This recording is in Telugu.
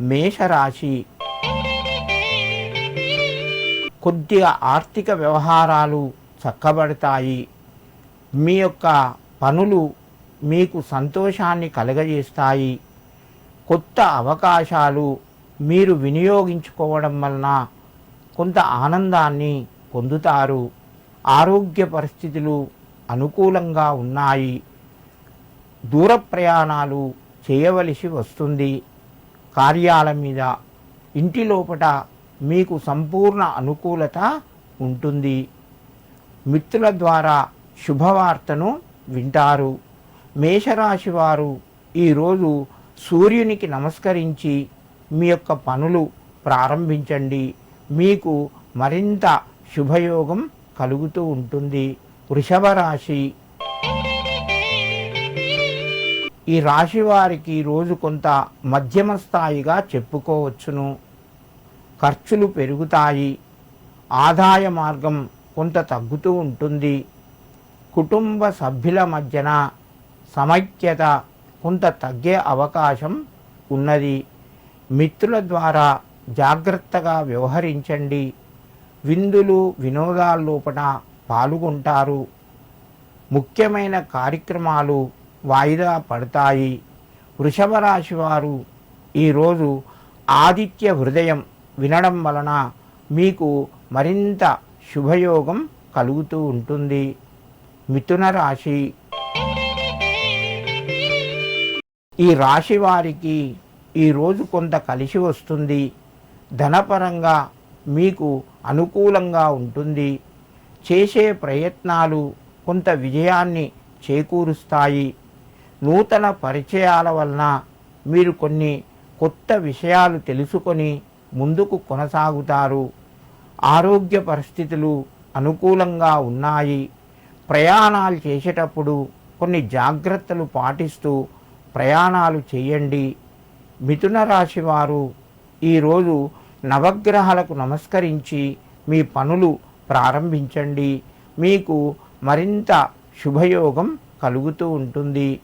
మేషరాశి. కొద్దిగా ఆర్థిక వ్యవహారాలు చక్కబడతాయి. మీ యొక్క పనులు మీకు సంతోషాన్ని కలగజేస్తాయి. కొత్త అవకాశాలు మీరు వినియోగించుకోవడం వలన కొంత ఆనందాన్ని పొందుతారు. ఆరోగ్య పరిస్థితులు అనుకూలంగా ఉన్నాయి. దూర ప్రయాణాలు చేయవలసి వస్తుంది. కార్యాల మీద ఇంటి లోపట మీకు సంపూర్ణ అనుకూలత ఉంటుంది. మిత్రుల ద్వారా శుభవార్తను వింటారు. మేషరాశి వారు ఈరోజు సూర్యునికి నమస్కరించి మీ యొక్క పనులు ప్రారంభించండి. మీకు మరింత శుభయోగం కలుగుతూ ఉంటుంది. వృషభ రాశి ఈ రాశి వారికి రోజు కొంత మధ్యమ స్థాయిగా చెప్పుకోవచ్చును. ఖర్చులు పెరుగుతాయి. ఆదాయ మార్గం కొంత తగ్గుతూ ఉంటుంది. కుటుంబ సభ్యుల మధ్యన సమైక్యత కొంత తగ్గే అవకాశం ఉన్నది. మిత్రుల ద్వారా జాగ్రత్తగా వ్యవహరించండి. విందులు వినోదాల లోపల పాల్గొంటారు. ముఖ్యమైన కార్యక్రమాలు వాయిదా పడతాయి. వృషభ రాశి వారు ఈరోజు ఆదిత్య హృదయం వినడం వలన మీకు మరింత శుభయోగం కలుగుతూ ఉంటుంది. మిథున రాశి. ఈ రాశి వారికి ఈరోజు కొంత కలిసి వస్తుంది. ధనపరంగా మీకు అనుకూలంగా ఉంటుంది. చేసే ప్రయత్నాలు కొంత విజయాన్ని చేకూరుస్తాయి. నూతన పరిచయాల వలన మీరు కొన్ని కొత్త విషయాలు తెలుసుకొని ముందుకు కొనసాగుతారు. ఆరోగ్య పరిస్థితులు అనుకూలంగా ఉన్నాయి. ప్రయాణాలు చేసేటప్పుడు కొన్ని జాగ్రత్తలు పాటిస్తూ ప్రయాణాలు చేయండి. మిథున రాశి వారు ఈరోజు నవగ్రహాలకు నమస్కరించి మీ పనులు ప్రారంభించండి. మీకు మరింత శుభయోగం కలుగుతూ ఉంటుంది.